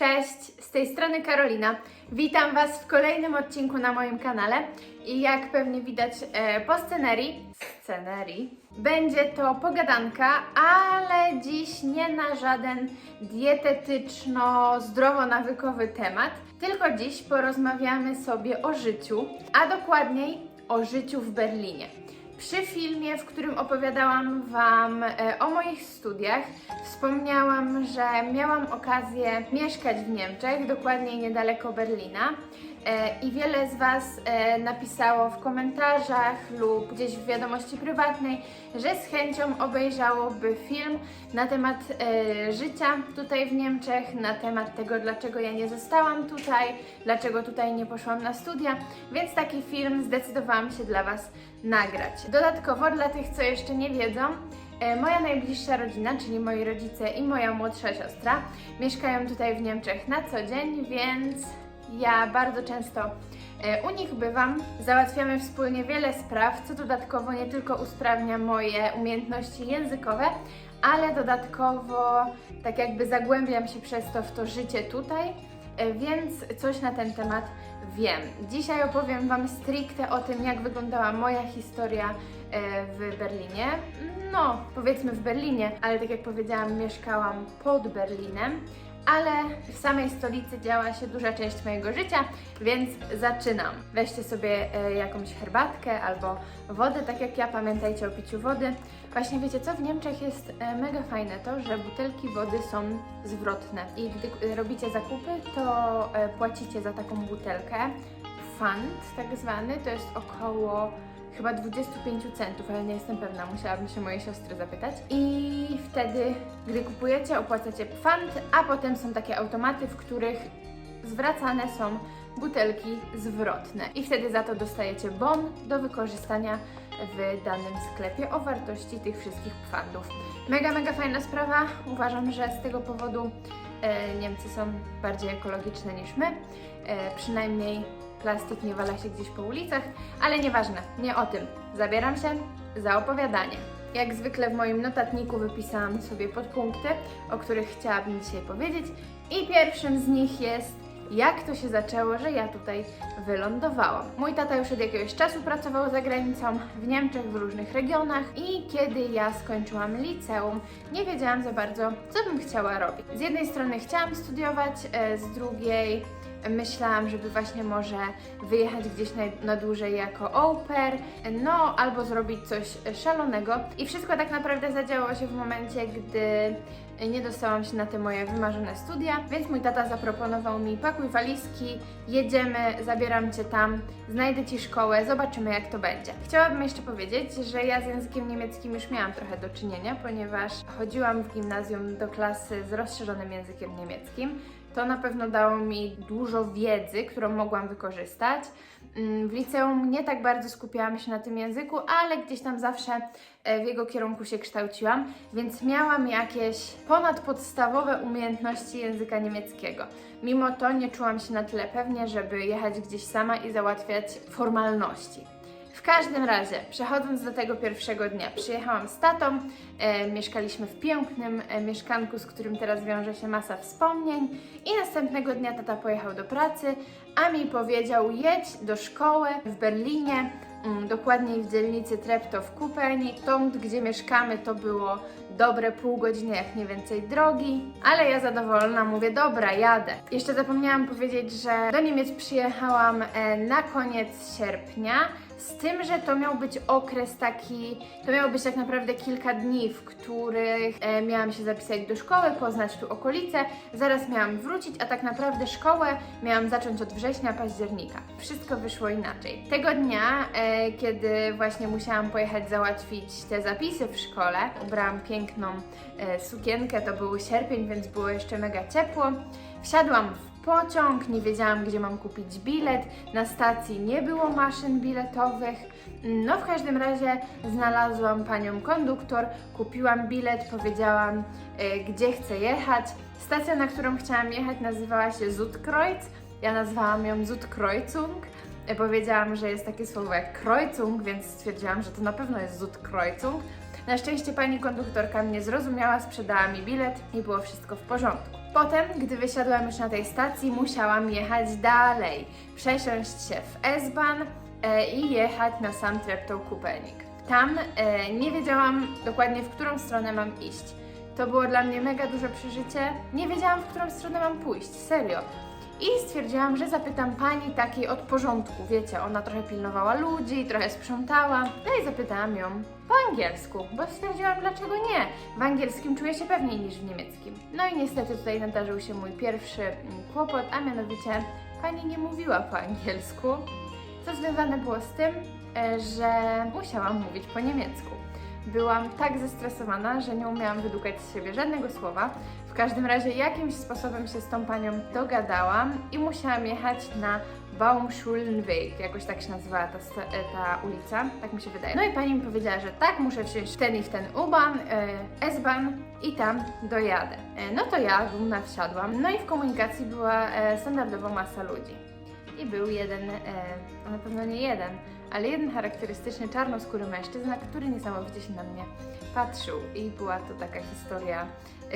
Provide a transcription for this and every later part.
Cześć, z tej strony Karolina. Witam Was w kolejnym odcinku na moim kanale i jak pewnie widać e, po scenerii, scenerii, będzie to pogadanka, ale dziś nie na żaden dietetyczno-zdrowo-nawykowy temat, tylko dziś porozmawiamy sobie o życiu, a dokładniej o życiu w Berlinie. Przy filmie, w którym opowiadałam Wam e, o moich studiach, wspomniałam, że miałam okazję mieszkać w Niemczech, dokładniej niedaleko Berlina. E, I wiele z Was e, napisało w komentarzach lub gdzieś w wiadomości prywatnej, że z chęcią obejrzałoby film na temat e, życia tutaj w Niemczech, na temat tego, dlaczego ja nie zostałam tutaj, dlaczego tutaj nie poszłam na studia, więc taki film zdecydowałam się dla Was nagrać. Dodatkowo, dla tych, co jeszcze nie wiedzą, Moja najbliższa rodzina, czyli moi rodzice i moja młodsza siostra, mieszkają tutaj w Niemczech na co dzień, więc ja bardzo często e, u nich bywam. Załatwiamy wspólnie wiele spraw, co dodatkowo nie tylko usprawnia moje umiejętności językowe, ale dodatkowo tak jakby zagłębiam się przez to w to życie tutaj, e, więc coś na ten temat wiem. Dzisiaj opowiem Wam stricte o tym, jak wyglądała moja historia e, w Berlinie. No, powiedzmy w Berlinie, ale tak jak powiedziałam, mieszkałam pod Berlinem ale w samej stolicy działa się duża część mojego życia, więc zaczynam. Weźcie sobie e, jakąś herbatkę albo wodę, tak jak ja, pamiętajcie o piciu wody. Właśnie wiecie co, w Niemczech jest e, mega fajne to, że butelki wody są zwrotne i gdy e, robicie zakupy, to płacicie za taką butelkę fund tak zwany, to jest około chyba 25 centów, ale nie jestem pewna, musiałabym się mojej siostry zapytać. I wtedy, gdy kupujecie, opłacacie fund, a potem są takie automaty, w których zwracane są butelki zwrotne. I wtedy za to dostajecie bon do wykorzystania w danym sklepie o wartości tych wszystkich fundów. Mega, mega fajna sprawa. Uważam, że z tego powodu e, Niemcy są bardziej ekologiczne niż my. E, przynajmniej plastik nie wala się gdzieś po ulicach, ale nieważne, nie o tym. Zabieram się za opowiadanie. Jak zwykle w moim notatniku wypisałam sobie podpunkty, o których chciałabym dzisiaj powiedzieć i pierwszym z nich jest jak to się zaczęło, że ja tutaj wylądowałam. Mój tata już od jakiegoś czasu pracował za granicą, w Niemczech, w różnych regionach i kiedy ja skończyłam liceum, nie wiedziałam za bardzo, co bym chciała robić. Z jednej strony chciałam studiować, e, z drugiej myślałam, żeby właśnie może wyjechać gdzieś na, na dłużej jako pair, no albo zrobić coś szalonego. I wszystko tak naprawdę zadziało się w momencie, gdy nie dostałam się na te moje wymarzone studia, więc mój tata zaproponował mi pakuj walizki, jedziemy, zabieram Cię tam, znajdę Ci szkołę, zobaczymy jak to będzie. Chciałabym jeszcze powiedzieć, że ja z językiem niemieckim już miałam trochę do czynienia, ponieważ chodziłam w gimnazjum do klasy z rozszerzonym językiem niemieckim. To na pewno dało mi dużo wiedzy, którą mogłam wykorzystać. Mm, W liceum nie tak bardzo skupiałam się na tym języku, ale gdzieś tam zawsze e, w jego kierunku się kształciłam, więc miałam jakieś ponadpodstawowe umiejętności języka niemieckiego. Mimo to nie czułam się na tyle pewnie, żeby jechać gdzieś sama i załatwiać formalności. W każdym razie, przechodząc do tego pierwszego dnia, przyjechałam z tatą, e, mieszkaliśmy w pięknym e, mieszkanku, z którym teraz wiąże się masa wspomnień i następnego dnia tata pojechał do pracy, a mi powiedział jedź do szkoły w Berlinie, mm, dokładniej w dzielnicy Treptow-Kupeni. Stąd, gdzie mieszkamy, to było dobre pół godziny, jak nie więcej drogi, ale ja zadowolona mówię, dobra, jadę. Jeszcze zapomniałam powiedzieć, że do Niemiec przyjechałam e, na koniec sierpnia, z tym, że to miał być okres taki, to miało być tak naprawdę kilka dni, w których e, miałam się zapisać do szkoły, poznać tu okolice, zaraz miałam wrócić, a tak naprawdę szkołę miałam zacząć od września, października. Wszystko wyszło inaczej. Tego dnia, e, kiedy właśnie musiałam pojechać załatwić te zapisy w szkole, ubrałam piękną e, sukienkę, to był sierpień, więc było jeszcze mega ciepło. Wsiadłam w pociąg, nie wiedziałam, gdzie mam kupić bilet. Na stacji nie było maszyn biletowych. No, w każdym razie znalazłam panią konduktor, kupiłam bilet, powiedziałam, e, gdzie chcę jechać. Stacja, na którą chciałam jechać, nazywała się Zutkreuz. Ja nazwałam ją Zutkreuzung. E, Powiedziałam, że jest takie słowo jak Kreuzung, więc stwierdziłam, że to na pewno jest Zutkreuzung. Na szczęście pani konduktorka mnie zrozumiała, sprzedała mi bilet i było wszystko w porządku. Potem, gdy wysiadłam już na tej stacji, musiałam jechać dalej, przesiąść się w S-Bahn e, i jechać na sam Treptow Kupernik. Tam e, nie wiedziałam dokładnie, w którą stronę mam iść. To było dla mnie mega duże przeżycie. Nie wiedziałam, w którą stronę mam pójść, serio. I stwierdziłam, że zapytam pani takiej od porządku, wiecie, ona trochę pilnowała ludzi, trochę sprzątała. No i zapytałam ją po angielsku, bo stwierdziłam, dlaczego nie. W angielskim czuję się pewniej niż w niemieckim. No i niestety tutaj nadarzył się mój pierwszy mm, kłopot, a mianowicie pani nie mówiła po angielsku, co związane było z tym, e, że musiałam mówić po niemiecku. Byłam tak zestresowana, że nie umiałam wydukać z siebie żadnego słowa. W każdym razie jakimś sposobem się z tą panią dogadałam i musiałam jechać na Baumschulenweg, jakoś tak się nazywała ta, e, ta ulica, tak mi się wydaje. No i pani mi powiedziała, że tak, muszę wsiąść ten i w ten U-Bahn, e, S-Bahn i tam dojadę. E, no to ja Luna wsiadłam, no i w komunikacji była standardowo masa ludzi. I był jeden, e, na pewno nie jeden, ale jeden charakterystyczny czarnoskóry mężczyzna, który niesamowicie się na mnie patrzył. I była to taka historia,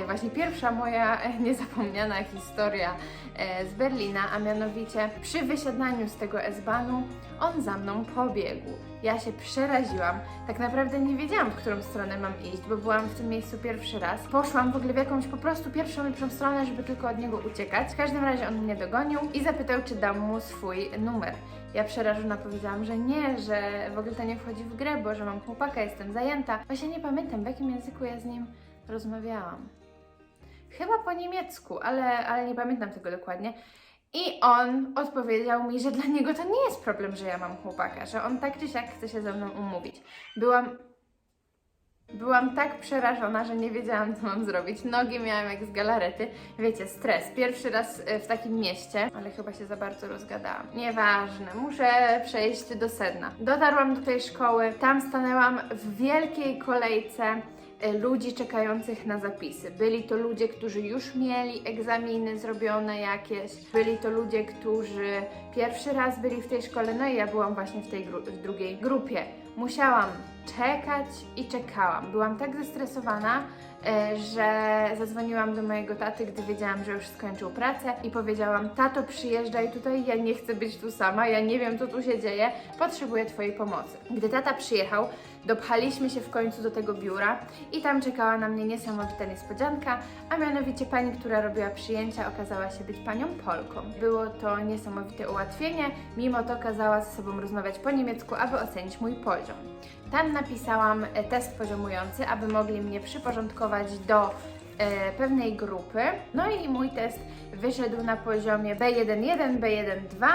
właśnie pierwsza moja e, niezapomniana historia e, z Berlina, a mianowicie przy wysiadaniu z tego S-Bahnu on za mną pobiegł. Ja się przeraziłam. Tak naprawdę nie wiedziałam, w którą stronę mam iść, bo byłam w tym miejscu pierwszy raz. Poszłam w ogóle w jakąś po prostu pierwszą lepszą stronę, żeby tylko od niego uciekać. W każdym razie on mnie dogonił i zapytał, czy dam mu swój numer. Ja przerażona powiedziałam, że nie, że w ogóle to nie wchodzi w grę, bo że mam chłopaka, jestem zajęta. Właśnie nie pamiętam, w jakim języku ja z nim rozmawiałam. Chyba po niemiecku, ale, ale nie pamiętam tego dokładnie. I on odpowiedział mi, że dla niego to nie jest problem, że ja mam chłopaka, że on tak czy siak chce się ze mną umówić. Byłam. Byłam tak przerażona, że nie wiedziałam, co mam zrobić. Nogi miałam jak z galarety. Wiecie, stres. Pierwszy raz e, w takim mieście, ale chyba się za bardzo rozgadałam. Nieważne, muszę przejść do sedna. Dotarłam do tej szkoły, tam stanęłam w wielkiej kolejce ludzi czekających na zapisy. Byli to ludzie, którzy już mieli egzaminy zrobione jakieś, byli to ludzie, którzy pierwszy raz byli w tej szkole, no i ja byłam właśnie w tej gru- w drugiej grupie. Musiałam czekać i czekałam. Byłam tak zestresowana, że zadzwoniłam do mojego taty, gdy wiedziałam, że już skończył pracę i powiedziałam: Tato, przyjeżdżaj tutaj, ja nie chcę być tu sama, ja nie wiem, co tu się dzieje, potrzebuję Twojej pomocy. Gdy tata przyjechał, dopchaliśmy się w końcu do tego biura i tam czekała na mnie niesamowita niespodzianka, a mianowicie pani, która robiła przyjęcia, okazała się być panią Polką. Było to niesamowite ułatwienie, mimo to kazała ze sobą rozmawiać po niemiecku, aby ocenić mój poziom. Tam napisałam e, test poziomujący, aby mogli mnie przyporządkować do e, pewnej grupy. No i mój test wyszedł na poziomie B1.1, B1.2.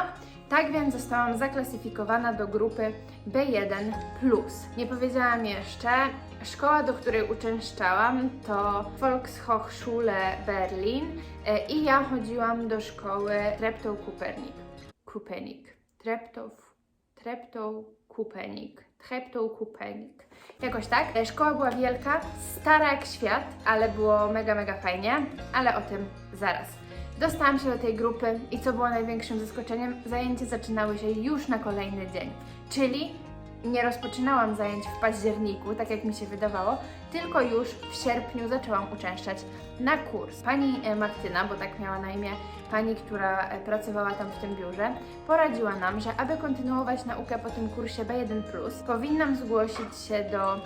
Tak więc zostałam zaklasyfikowana do grupy B1. Nie powiedziałam jeszcze, szkoła, do której uczęszczałam, to Volkshochschule Berlin e, i ja chodziłam do szkoły Treptow Kupernik. Kupernik. Treptow. Treptow Kupernik. Treptow Kupernik. Jakoś tak. E, Szkoła była wielka, stara jak świat, ale było mega, mega fajnie, ale o tym zaraz. Dostałam się do tej grupy i co było największym zaskoczeniem, zajęcia zaczynały się już na kolejny dzień. Czyli nie rozpoczynałam zajęć w październiku, tak jak mi się wydawało, tylko już w sierpniu zaczęłam uczęszczać na kurs. Pani e, Martyna, bo tak miała na imię pani, która e, pracowała tam w tym biurze, poradziła nam, że aby kontynuować naukę po tym kursie B1+, powinnam zgłosić się do e,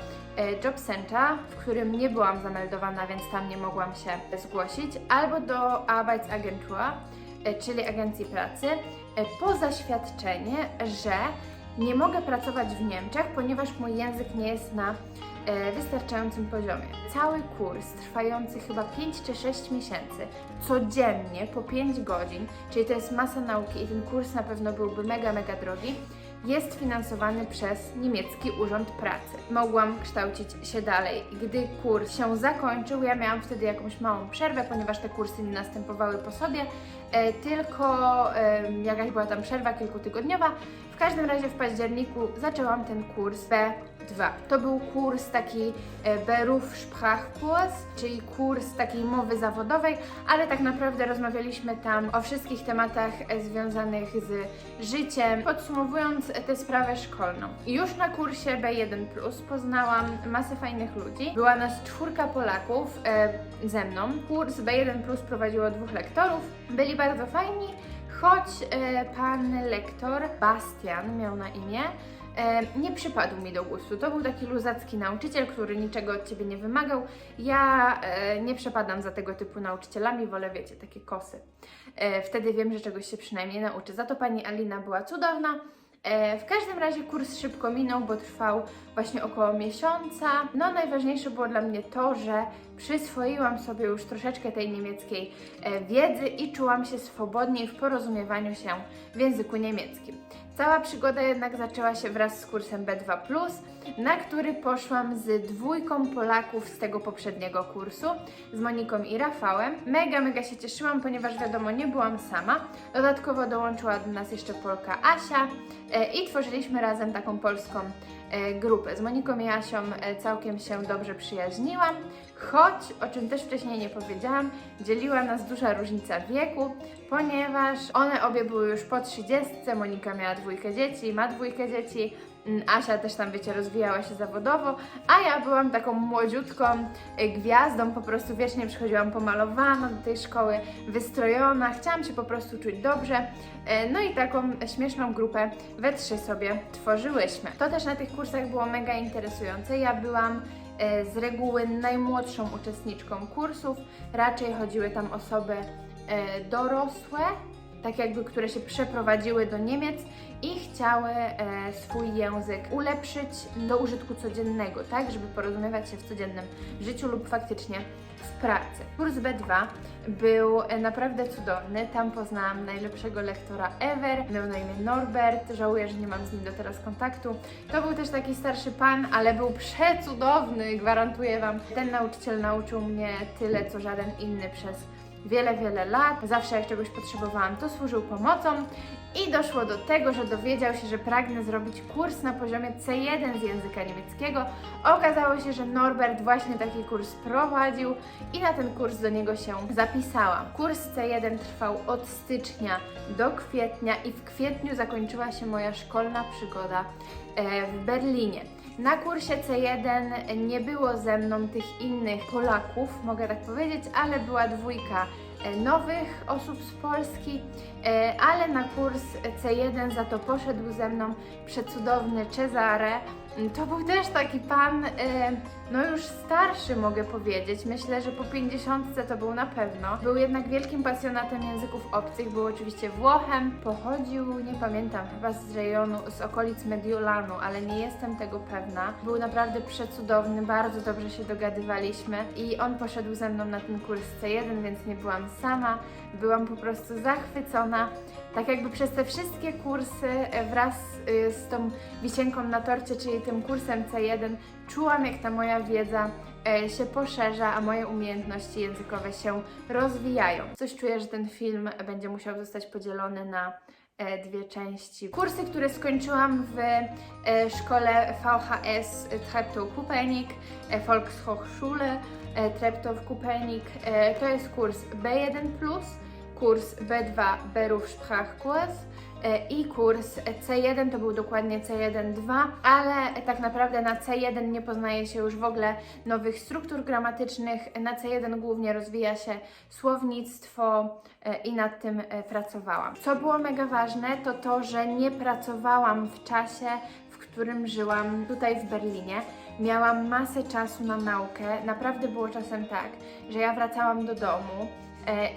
Job Center, w którym nie byłam zameldowana, więc tam nie mogłam się zgłosić, albo do Arbeitsagentur, czyli agencji pracy, po zaświadczenie, że nie mogę pracować w Niemczech, ponieważ mój język nie jest na e, wystarczającym poziomie. Cały kurs trwający chyba 5 czy 6 miesięcy, codziennie po 5 godzin, czyli to jest masa nauki i ten kurs na pewno byłby mega, mega drogi, jest finansowany przez niemiecki urząd pracy. Mogłam kształcić się dalej. Gdy kurs się zakończył, ja miałam wtedy jakąś małą przerwę, ponieważ te kursy nie następowały po sobie, e, tylko jakaś była tam przerwa kilkutygodniowa. Każdym razie w październiku zaczęłam ten kurs B 2. To był kurs taki e, Beruf Sprachkurs, czyli kurs takiej mowy zawodowej, ale tak naprawdę rozmawialiśmy tam o wszystkich tematach e, związanych z życiem, podsumowując e, tę sprawę szkolną. Już na kursie B1 poznałam masę fajnych ludzi. Była nas czwórka Polaków e, ze mną. Kurs B1 prowadziło dwóch lektorów. Byli bardzo fajni, choć e, pan lektor Bastian miał na imię. E, nie przypadł mi do gustu. To był taki luzacki nauczyciel, który niczego od ciebie nie wymagał. Ja e, nie przepadam za tego typu nauczycielami, wolę, wiecie, takie kosy. Wtedy wiem, że czegoś się przynajmniej nauczę. Za to pani Alina była cudowna. E, W każdym razie kurs szybko minął, bo trwał właśnie około miesiąca. No, najważniejsze było dla mnie to, że przyswoiłam sobie już troszeczkę tej niemieckiej e, wiedzy i czułam się swobodniej w porozumiewaniu się w języku niemieckim. Cała przygoda jednak zaczęła się wraz z kursem B2, na który poszłam z dwójką Polaków z tego poprzedniego kursu, z Moniką i Rafałem. Mega, mega się cieszyłam, ponieważ wiadomo, nie byłam sama. Dodatkowo dołączyła do nas jeszcze Polka Asia e, i tworzyliśmy razem taką polską e, grupę. Z Moniką i Asią e, całkiem się dobrze przyjaźniłam, choć, o czym też wcześniej nie powiedziałam, dzieliła nas duża różnica wieku, ponieważ one obie były już po 30, Monika miała dwójkę dzieci, ma dwójkę dzieci, Asia też tam, wiecie, rozwijała się zawodowo, a ja byłam taką młodziutką e, gwiazdą, po prostu wiecznie przychodziłam pomalowana do tej szkoły, wystrojona, chciałam się po prostu czuć dobrze, e, no i taką śmieszną grupę we trzy sobie tworzyłyśmy. To też na tych kursach było mega interesujące, ja byłam e, z reguły najmłodszą uczestniczką kursów, raczej chodziły tam osoby dorosłe, tak jakby, które się przeprowadziły do Niemiec i chciały e, swój język ulepszyć do użytku codziennego, tak, żeby porozumiewać się w codziennym życiu lub faktycznie w pracy. Kurs B2 był e, naprawdę cudowny. Tam poznałam najlepszego lektora ever. Miał na imię Norbert. Żałuję, że nie mam z nim do teraz kontaktu. To był też taki starszy pan, ale był przecudowny, gwarantuję Wam. Ten nauczyciel nauczył mnie tyle, co żaden inny przez wiele, wiele lat. Zawsze jak czegoś potrzebowałam, to służył pomocą i doszło do tego, że dowiedział się, że pragnę zrobić kurs na poziomie C1 z języka niemieckiego. Okazało się, że Norbert właśnie taki kurs prowadził i na ten kurs do niego się zapisałam. Kurs C1 trwał od stycznia do kwietnia i w kwietniu zakończyła się moja szkolna przygoda e, w Berlinie. Na kursie C1 nie było ze mną tych innych Polaków, mogę tak powiedzieć, ale była dwójka e, nowych osób z Polski, e, ale na kurs C1 za to poszedł ze mną przecudowny Cezare. To był też taki pan, e, no już starszy mogę powiedzieć, myślę, że po 50 to był na pewno. Był jednak wielkim pasjonatem języków obcych, był oczywiście Włochem, pochodził, nie pamiętam, chyba z rejonu, z okolic Mediolanu, ale nie jestem tego pewna. Był naprawdę przecudowny, bardzo dobrze się dogadywaliśmy i on poszedł ze mną na ten kurs C1, więc nie byłam sama, byłam po prostu zachwycona. Tak jakby przez te wszystkie kursy e, wraz y, z tą wisienką na torcie, czyli tym kursem C1, czułam jak ta moja wiedza e, się poszerza, a moje umiejętności językowe się rozwijają. Coś czuję, że ten film będzie musiał zostać podzielony na e, dwie części. Kursy, które skończyłam w e, szkole VHS Treptow-Kupenik, e, Volkshochschule Treptow-Kupenik, e, to jest kurs B1+, kurs B2 Beruf Sprachkurs e, i kurs C1 to był dokładnie C1-2, ale tak naprawdę na C1 nie poznaje się już w ogóle nowych struktur gramatycznych. Na C1 głównie rozwija się słownictwo e, i nad tym e, pracowałam. Co było mega ważne, to to, że nie pracowałam w czasie, w którym żyłam tutaj w Berlinie. Miałam masę czasu na naukę. Naprawdę było czasem tak, że ja wracałam do domu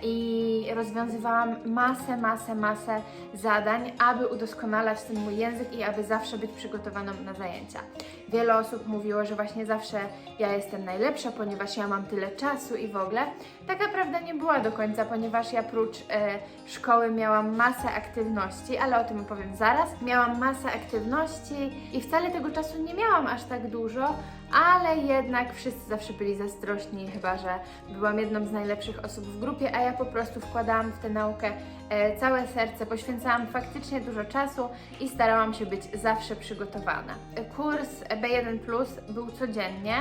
i rozwiązywałam masę, masę, masę zadań, aby udoskonalać ten mój język i aby zawsze być przygotowaną na zajęcia. Wiele osób mówiło, że właśnie zawsze ja jestem najlepsza, ponieważ ja mam tyle czasu i w ogóle. Taka prawda nie była do końca, ponieważ ja prócz e, szkoły miałam masę aktywności, ale o tym opowiem zaraz. Miałam masę aktywności i wcale tego czasu nie miałam aż tak dużo, ale jednak wszyscy zawsze byli zazdrośni, chyba że byłam jedną z najlepszych osób w grupie, a ja po prostu wkładałam w tę naukę e, całe serce, poświęcałam faktycznie dużo czasu i starałam się być zawsze przygotowana. E, Kurs B1 Plus był codziennie.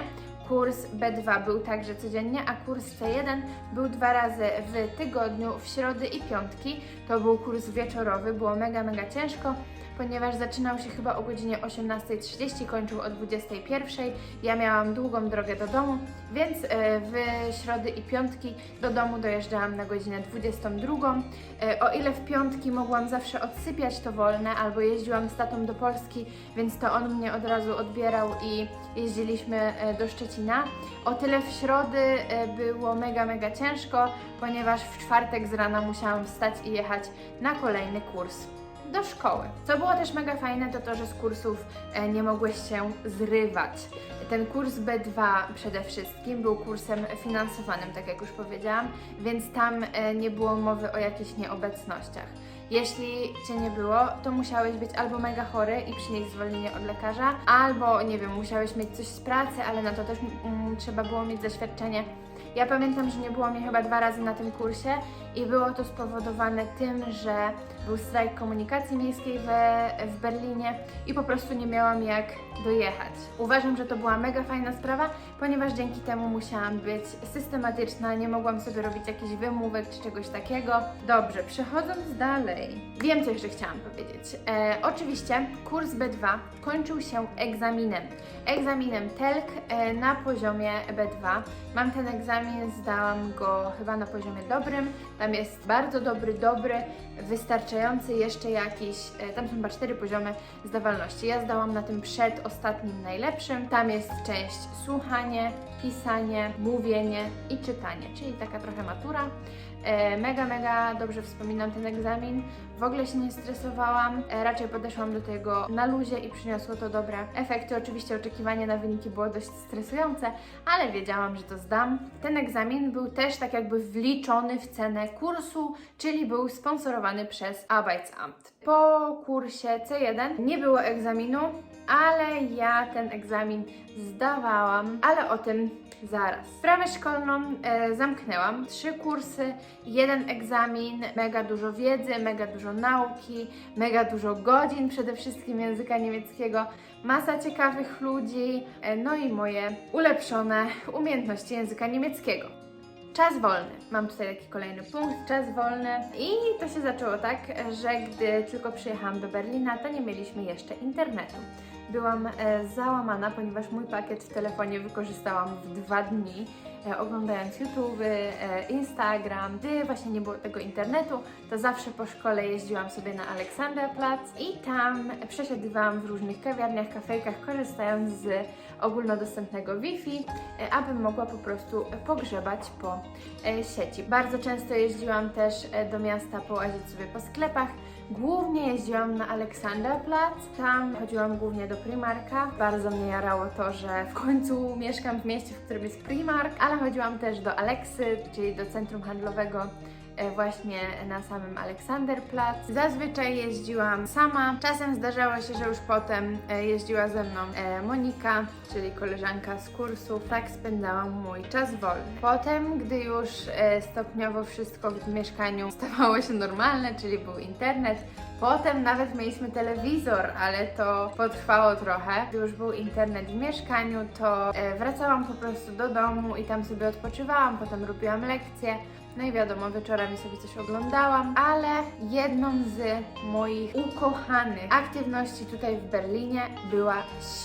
Kurs B2 był także codziennie, a kurs C1 był dwa razy w tygodniu, w środy i piątki. To był kurs wieczorowy, było mega, mega ciężko, ponieważ zaczynał się chyba o godzinie 18.30, kończył o 21.00. Ja miałam długą drogę do domu, więc e, w środy i piątki do domu dojeżdżałam na godzinę 22.00. E, O ile w piątki mogłam zawsze odsypiać to wolne, albo jeździłam z tatą do Polski, więc to on mnie od razu odbierał i jeździliśmy e, do Szczecina. O tyle w środy było mega, mega ciężko, ponieważ w czwartek z rana musiałam wstać i jechać na kolejny kurs do szkoły. Co było też mega fajne, to to, że z kursów e, nie mogłeś się zrywać. Ten kurs B2 przede wszystkim był kursem finansowanym, tak jak już powiedziałam, więc tam e, nie było mowy o jakichś nieobecnościach. Jeśli cię nie było, to musiałeś być albo mega chory i przynieść zwolnienie od lekarza, albo nie wiem, musiałeś mieć coś z pracy, ale na to też mm, trzeba było mieć zaświadczenie ja pamiętam, że nie było mnie chyba dwa razy na tym kursie i było to spowodowane tym, że był strajk komunikacji miejskiej we, w Berlinie i po prostu nie miałam jak dojechać. Uważam, że to była mega fajna sprawa, ponieważ dzięki temu musiałam być systematyczna, nie mogłam sobie robić jakichś wymówek czy czegoś takiego. Dobrze, przechodząc dalej. Wiem, co jeszcze chciałam powiedzieć. E, oczywiście kurs B2 kończył się egzaminem. Egzaminem TELK e, na poziomie B2. Mam ten egzamin, zdałam go chyba na poziomie dobrym. Tam jest bardzo dobry, dobry, wystarczający jeszcze jakiś. E, tam są chyba cztery poziomy zdawalności. Ja zdałam na tym przedostatnim najlepszym. Tam jest część słuchanie, pisanie, mówienie i czytanie, czyli taka trochę matura. E, Mega, mega dobrze wspominam ten egzamin. W ogóle się nie stresowałam, e, raczej podeszłam do tego na luzie i przyniosło to dobre efekty. Oczywiście oczekiwanie na wyniki było dość stresujące, ale wiedziałam, że to zdam. Ten egzamin był też tak jakby wliczony w cenę kursu, czyli był sponsorowany przez Arbeitsamt. Po kursie C1 nie było egzaminu, ale ja ten egzamin zdawałam, ale o tym zaraz. Sprawę szkolną e, zamknęłam. Trzy kursy, jeden egzamin, mega dużo wiedzy, mega dużo nauki, mega dużo godzin przede wszystkim języka niemieckiego, masa ciekawych ludzi, e, no i moje ulepszone umiejętności języka niemieckiego. Czas wolny. Mam tutaj taki kolejny punkt, czas wolny. I to się zaczęło tak, że gdy tylko przyjechałam do Berlina, to nie mieliśmy jeszcze internetu. Byłam e, załamana, ponieważ mój pakiet w telefonie wykorzystałam w dwa dni, oglądając YouTube, e, Instagram. Gdy właśnie nie było tego internetu, to zawsze po szkole jeździłam sobie na Aleksanderplatz i tam przesiadywałam w różnych kawiarniach, kafejkach, korzystając z ogólnodostępnego Wi-Fi, e, abym mogła po prostu pogrzebać po e, sieci. Bardzo często jeździłam też e, do miasta połazić sobie po sklepach. Głównie jeździłam na Aleksanderplatz, tam chodziłam głównie do Primarka. Bardzo mnie jarało to, że w końcu mieszkam w mieście, w którym jest Primark, ale chodziłam też do Aleksy, czyli do centrum handlowego właśnie na samym Aleksanderplatz. Zazwyczaj jeździłam sama. Czasem zdarzało się, że już potem e, jeździła ze mną e, Monika, czyli koleżanka z kursu. Tak spędzałam mój czas wolny. Potem, gdy już e, stopniowo wszystko w mieszkaniu stawało się normalne, czyli był internet, Potem nawet mieliśmy telewizor, ale to potrwało trochę. Gdy już był internet w mieszkaniu, to e, wracałam po prostu do domu i tam sobie odpoczywałam, potem robiłam lekcje. No i wiadomo, wieczorami sobie coś oglądałam, ale jedną z moich ukochanych aktywności tutaj w Berlinie była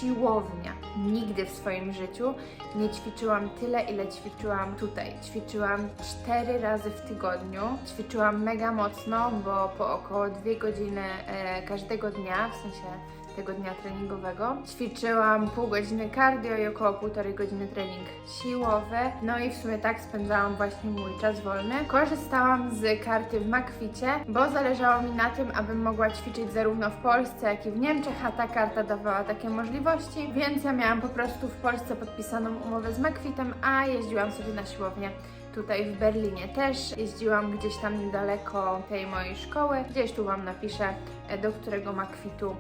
siłownia. Nigdy w swoim życiu nie ćwiczyłam tyle, ile ćwiczyłam tutaj. Ćwiczyłam cztery razy w tygodniu. Ćwiczyłam mega mocno, bo po około dwie godziny e, każdego dnia, w sensie tego dnia treningowego. Ćwiczyłam pół godziny cardio i około półtorej godziny trening siłowy. No i w sumie tak spędzałam właśnie mój czas wolny. Korzystałam z karty w Makwicie, bo zależało mi na tym, abym mogła ćwiczyć zarówno w Polsce, jak i w Niemczech, a ta karta dawała takie możliwości, więc ja miałam po prostu w Polsce podpisaną umowę z Makwitem, a jeździłam sobie na siłownię tutaj w Berlinie też. Jeździłam gdzieś tam niedaleko tej mojej szkoły. Gdzieś tu Wam napiszę, do którego makwitu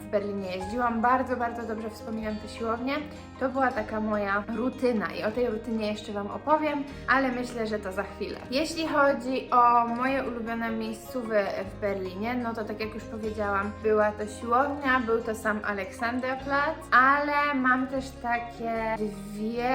w Berlinie jeździłam. Bardzo, bardzo dobrze wspominam tę siłownię. To była taka moja rutyna i o tej rutynie jeszcze Wam opowiem, ale myślę, że to za chwilę. Jeśli chodzi o moje ulubione miejscówy w Berlinie, no to tak jak już powiedziałam, była to siłownia, był to sam Alexanderplatz, ale mam też takie dwie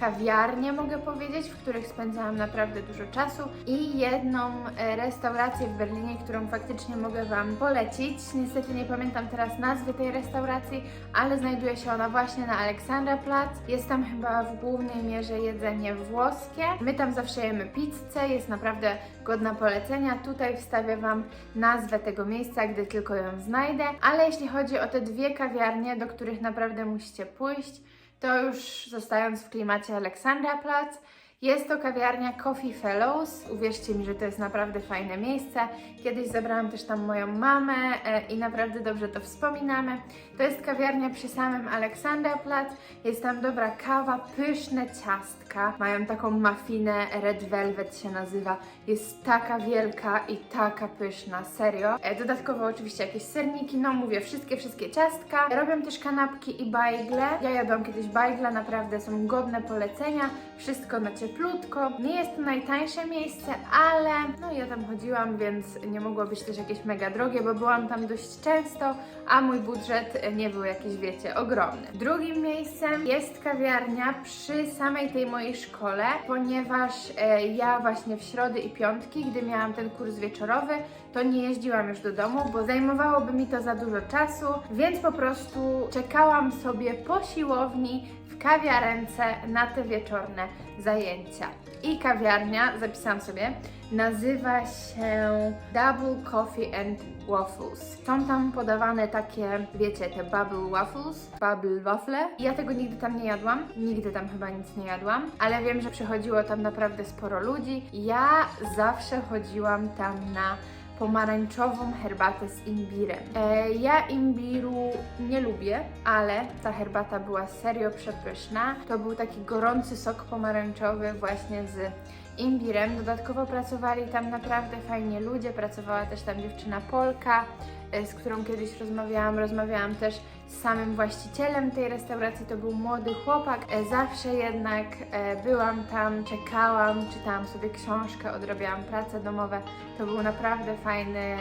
kawiarnie, mogę powiedzieć, w których spędzałam naprawdę dużo czasu i jedną e, restaurację w Berlinie, którą faktycznie mogę Wam polecić. Niestety nie pamiętam teraz nazwy tej restauracji, ale znajduje się ona właśnie na Alexanderplatz. Jest tam chyba w głównej mierze jedzenie włoskie. My tam zawsze jemy pizzę, jest naprawdę godna polecenia. Tutaj wstawię Wam nazwę tego miejsca, gdy tylko ją znajdę. Ale jeśli chodzi o te dwie kawiarnie, do których naprawdę musicie pójść, to już zostając w klimacie Alexanderplatz, jest to kawiarnia Coffee Fellows. Uwierzcie mi, że to jest naprawdę fajne miejsce. Kiedyś zabrałam też tam moją mamę e, i naprawdę dobrze to wspominamy. To jest kawiarnia przy samym Alexanderplatz. Jest tam dobra kawa, pyszne ciastka. Mają taką mafinę, Red Velvet się nazywa. Jest taka wielka i taka pyszna, serio. E, Dodatkowo oczywiście jakieś serniki, no mówię, wszystkie, wszystkie ciastka. Robią też kanapki i bajgle. Ja jadłam kiedyś bajgle, naprawdę są godne polecenia. Wszystko na cieplutko. Nie jest to najtańsze miejsce, ale no ja tam chodziłam, więc nie mogło być też jakieś mega drogie, bo byłam tam dość często, a mój budżet nie był jakiś, wiecie, ogromny. Drugim miejscem jest kawiarnia przy samej tej mojej szkole, ponieważ e, ja właśnie w środy i piątki, gdy miałam ten kurs wieczorowy, to nie jeździłam już do domu, bo zajmowałoby mi to za dużo czasu, więc po prostu czekałam sobie po siłowni w kawiarence na te wieczorne zajęcia. I kawiarnia, zapisałam sobie, nazywa się Double Coffee and Waffles. Są tam podawane takie, wiecie, te bubble waffles, bubble waffle. Ja tego nigdy tam nie jadłam, nigdy tam chyba nic nie jadłam, ale wiem, że przychodziło tam naprawdę sporo ludzi. Ja zawsze chodziłam tam na pomarańczową herbatę z imbirem. E, ja imbiru nie lubię, ale ta herbata była serio przepyszna. To był taki gorący sok pomarańczowy właśnie z imbirem. Dodatkowo pracowali tam naprawdę fajnie ludzie, pracowała też tam dziewczyna Polka, e, z którą kiedyś rozmawiałam. Rozmawiałam też samym właścicielem tej restauracji, to był młody chłopak. E, Zawsze jednak e, byłam tam, czekałam, czytałam sobie książkę, odrabiałam prace domowe. To był naprawdę fajny e,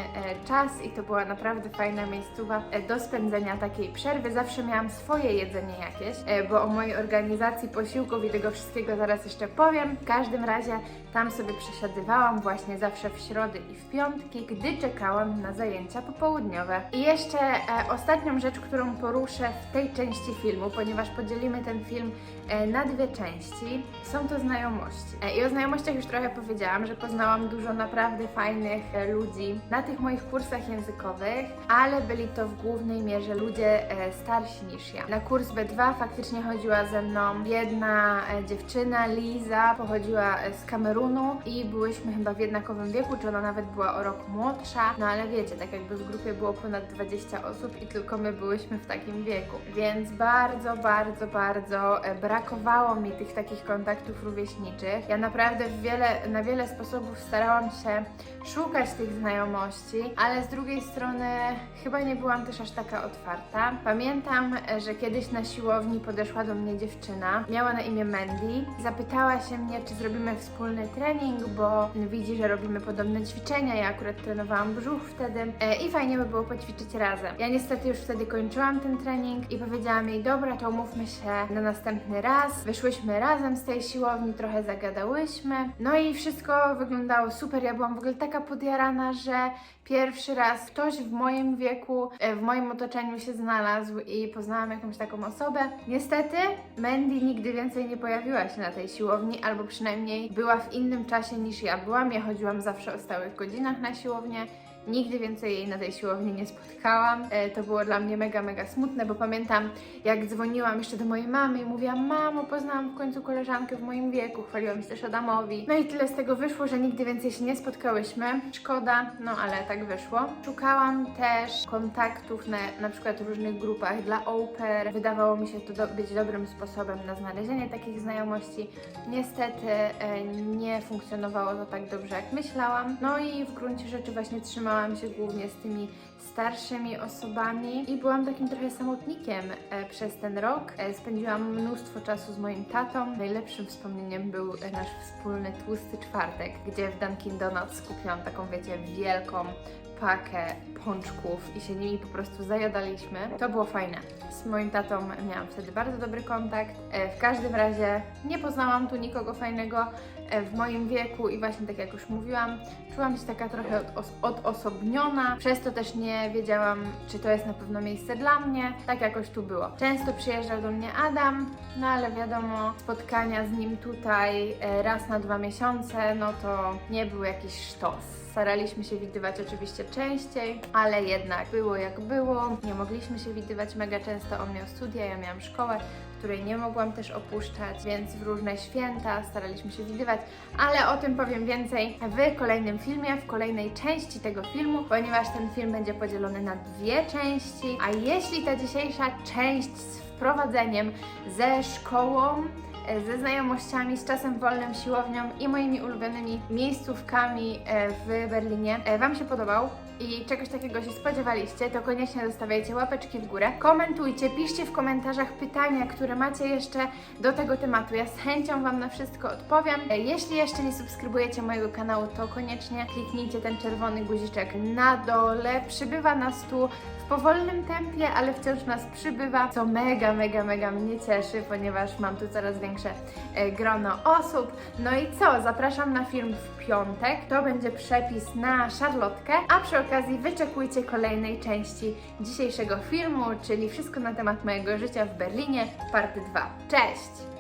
czas i to była naprawdę fajna miejscowa do spędzenia takiej przerwy. Zawsze miałam swoje jedzenie jakieś, bo o mojej organizacji posiłków i tego wszystkiego zaraz jeszcze powiem. W każdym razie tam sobie przesiadywałam właśnie zawsze w środy i w piątki, gdy czekałam na zajęcia popołudniowe. I jeszcze ostatnią rzecz, którą poruszę w tej części filmu, ponieważ podzielimy ten film na dwie części, są to znajomości. E, I o znajomościach już trochę powiedziałam, że poznałam dużo naprawdę fajnych e, ludzi na tych moich kursach językowych, ale byli to w głównej mierze ludzie e, starsi niż ja. Na kurs B2 faktycznie chodziła ze mną jedna e, dziewczyna, Liza, pochodziła e, z Kamerunu i byłyśmy chyba w jednakowym wieku, czy ona nawet była o rok młodsza, no ale wiecie, tak jakby w grupie było ponad 20 osób i tylko my byłyśmy w takim wieku, więc bardzo, bardzo, bardzo e, brakowało mi tych takich kontaktów rówieśniczych. Ja naprawdę wiele, na wiele sposobów starałam się szukać tych znajomości, ale z drugiej strony chyba nie byłam też aż taka otwarta. Pamiętam, że kiedyś na siłowni podeszła do mnie dziewczyna, miała na imię Mandy, zapytała się mnie, czy zrobimy wspólny trening, bo widzi, że robimy podobne ćwiczenia, ja akurat trenowałam brzuch wtedy e, i fajnie by było poćwiczyć razem. Ja niestety już wtedy kończyłam ten trening i powiedziałam jej, dobra, to umówmy się na następny raz. Wyszłyśmy razem z tej siłowni, trochę zagadałyśmy, no i wszystko wyglądało super, ja byłam w ogóle taka podjarana, że pierwszy raz ktoś w moim wieku, e, w moim otoczeniu się znalazł i poznałam jakąś taką osobę. Niestety Mandy nigdy więcej nie pojawiła się na tej siłowni, albo przynajmniej była w innym czasie niż ja byłam. Ja chodziłam zawsze o stałych godzinach na siłownię. Nigdy więcej jej na tej siłowni nie spotkałam. E, to było dla mnie mega, mega smutne, bo pamiętam, jak dzwoniłam jeszcze do mojej mamy i mówiłam: Mamo, poznałam w końcu koleżankę w moim wieku, chwaliłam się też Adamowi. No i tyle z tego wyszło, że nigdy więcej się nie spotkałyśmy. Szkoda, no ale tak wyszło. Szukałam też kontaktów na, na przykład w różnych grupach dla Oper. Wydawało mi się to do, być dobrym sposobem na znalezienie takich znajomości. Niestety e, nie funkcjonowało to tak dobrze, jak myślałam. No i w gruncie rzeczy właśnie trzymałam trzymałam się głównie z tymi starszymi osobami i byłam takim trochę samotnikiem e, przez ten rok. E, spędziłam mnóstwo czasu z moim tatą. Najlepszym wspomnieniem był e, nasz wspólny tłusty czwartek, gdzie w Dunkin Donuts kupiłam taką, wiecie, wielką pakę pączków i się nimi po prostu zajadaliśmy. To było fajne. Z moim tatą miałam wtedy bardzo dobry kontakt. W każdym razie nie poznałam tu nikogo fajnego w moim wieku i właśnie tak jak już mówiłam, czułam się taka trochę odos- odosobniona, przez to też nie wiedziałam, czy to jest na pewno miejsce dla mnie. Tak jakoś tu było. Często przyjeżdżał do mnie Adam, no ale wiadomo, spotkania z nim tutaj e, raz na dwa miesiące, no to nie był jakiś sztos. Staraliśmy się widywać oczywiście częściej, ale jednak było jak było. Nie mogliśmy się widywać mega często. On miał studia, ja miałam szkołę, której nie mogłam też opuszczać, więc w różne święta staraliśmy się widywać, ale o tym powiem więcej w kolejnym filmie, w kolejnej części tego filmu, ponieważ ten film będzie podzielony na dwie części. A jeśli ta dzisiejsza część z wprowadzeniem ze szkołą e, ze znajomościami, z czasem wolnym, siłownią i moimi ulubionymi miejscówkami e, w Berlinie e, Wam się podobał i czegoś takiego się spodziewaliście, to koniecznie zostawiajcie łapeczki w górę, komentujcie, piszcie w komentarzach pytania, które macie jeszcze do tego tematu. Ja z chęcią Wam na wszystko odpowiem. Jeśli jeszcze nie subskrybujecie mojego kanału, to koniecznie kliknijcie ten czerwony guziczek na dole. Przybywa nas tu powolnym tempie, ale wciąż nas przybywa, co mega, mega, mega mnie cieszy, ponieważ mam tu coraz większe e, grono osób. No i co? Zapraszam na film w piątek. To będzie przepis na szarlotkę, a przy okazji wyczekujcie kolejnej części dzisiejszego filmu, czyli wszystko na temat mojego życia w Berlinie, part 2. Cześć!